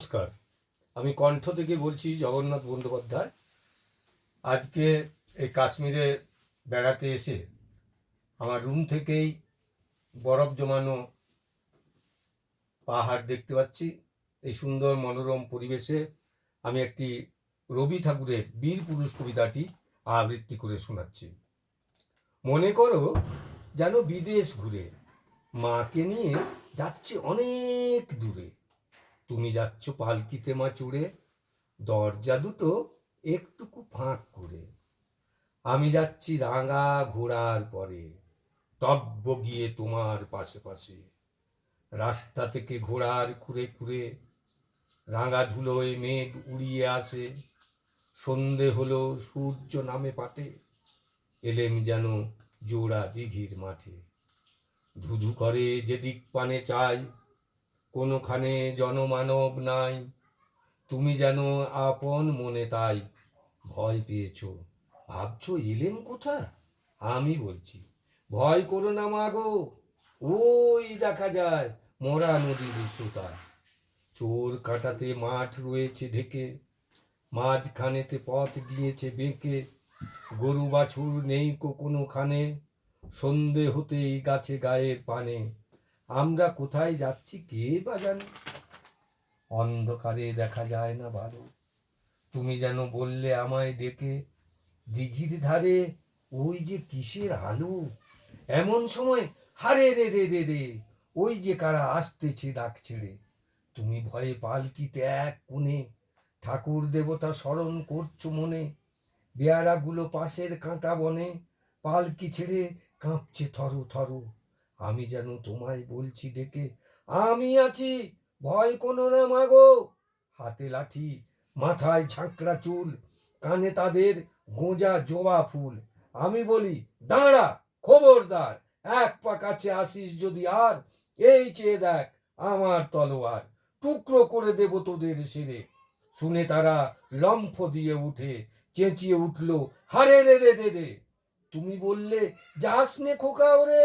নমস্কার। আমি কণ্ঠ থেকে বলছি জগন্নাথ বন্দ্যোপাধ্যায়। আজকে এই কাশ্মীরে বেড়াতে এসে আমার রুম থেকেই বরফ জমানো পাহাড় দেখতে পাচ্ছি। এই সুন্দর মনোরম পরিবেশে আমি একটি রবি ঠাকুরের বীর পুরুষ কবিতাটি আবৃত্তি করে শোনাচ্ছি। মনে করো যেন বিদেশ ঘুরে মাকে নিয়ে যাচ্ছে অনেক দূরে। তুমি যাচ্ছ পালকিতে মা চড়ে দরজা দুটো একটুকু ফাঁক করে। আমি যাচ্ছি রাঙা ঘোড়ার পরে টব্য গিয়ে তোমার পাশে পাশে রাস্তা থেকে ঘোড়ার খুঁড়ে খুঁড়ে রাঙা ধুলোয় মেঘ উড়িয়ে আসে। সন্ধে হলো, সূর্য নামে পাটে, এলেম যেন জোড়া দিঘির মাঠে। ধুধু করে যেদিক পানে চাই কোনোখানে জনমানব নাই। তুমি যেন আপন মনে তাই ভয় পেয়েছ। ভাবছ এলেম কোথা আমি বলছি, ভয় করো না মাগো ওই দেখা যায় মরা নদীর সুতা চোর কাটাতে মাঠ রয়েছে ঢেকে, মাঝখানেতে পথ গিয়েছে বেঁকে। গরু বাছুর নেই কো কোনোখানে, সন্ধে হতেই গাছে গায়ের পানে। আমরা কোথায় যাচ্ছি কে বা জানে? অন্ধকারে দেখা যায় না ভালো। তুমি যেন বললে আমায় ডেকে, দিঘির ধারে ওই যে কিসের আলো? এমন সময়, হারে রে রে রে রে, ওই যে কারা আসতেছে ডাক ছেড়ে। তুমি ভয়ে পালকিতে এক কোণে, ঠাকুর দেবতা স্মরণ করছ মনে। বেয়ারাগুলো পাশের কাঁটা বনে, পালকি ছেড়ে কাঁপছে থরো থরো। আমি যেন তোমায় বলছি ডেকে, আমি আছি, ভয় কোনো না মাগো। হাতে লাঠি, মাথায় ঝাঁকড়া চুল, কানে তাদের গোঁজা জবা ফুল। আমি বলি, দাঁড়া, খবরদার, এক পা কাছে আসিস যদি আর, এই চেয়ে দেখ আমার তলোয়ার, টুকরো করে দেব তোদের শিরে। শুনে তারা লম্ফ দিয়ে উঠে, চেঁচিয়ে উঠল, হারে রে রে রে রে, তুমি বললে যাস নে খোকা ওরে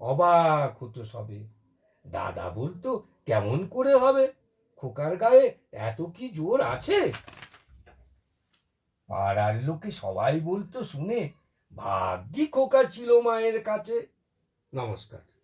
অবাক হতো সবে। দাদা বলতো, কেমন করে হবে? খোকার গায়ে এত কি জোর আছে? পাড়ার লোকে সবাই বলতো, শুনে ভাগ্যি খোকা ছিল মায়ের কাছে। নমস্কার।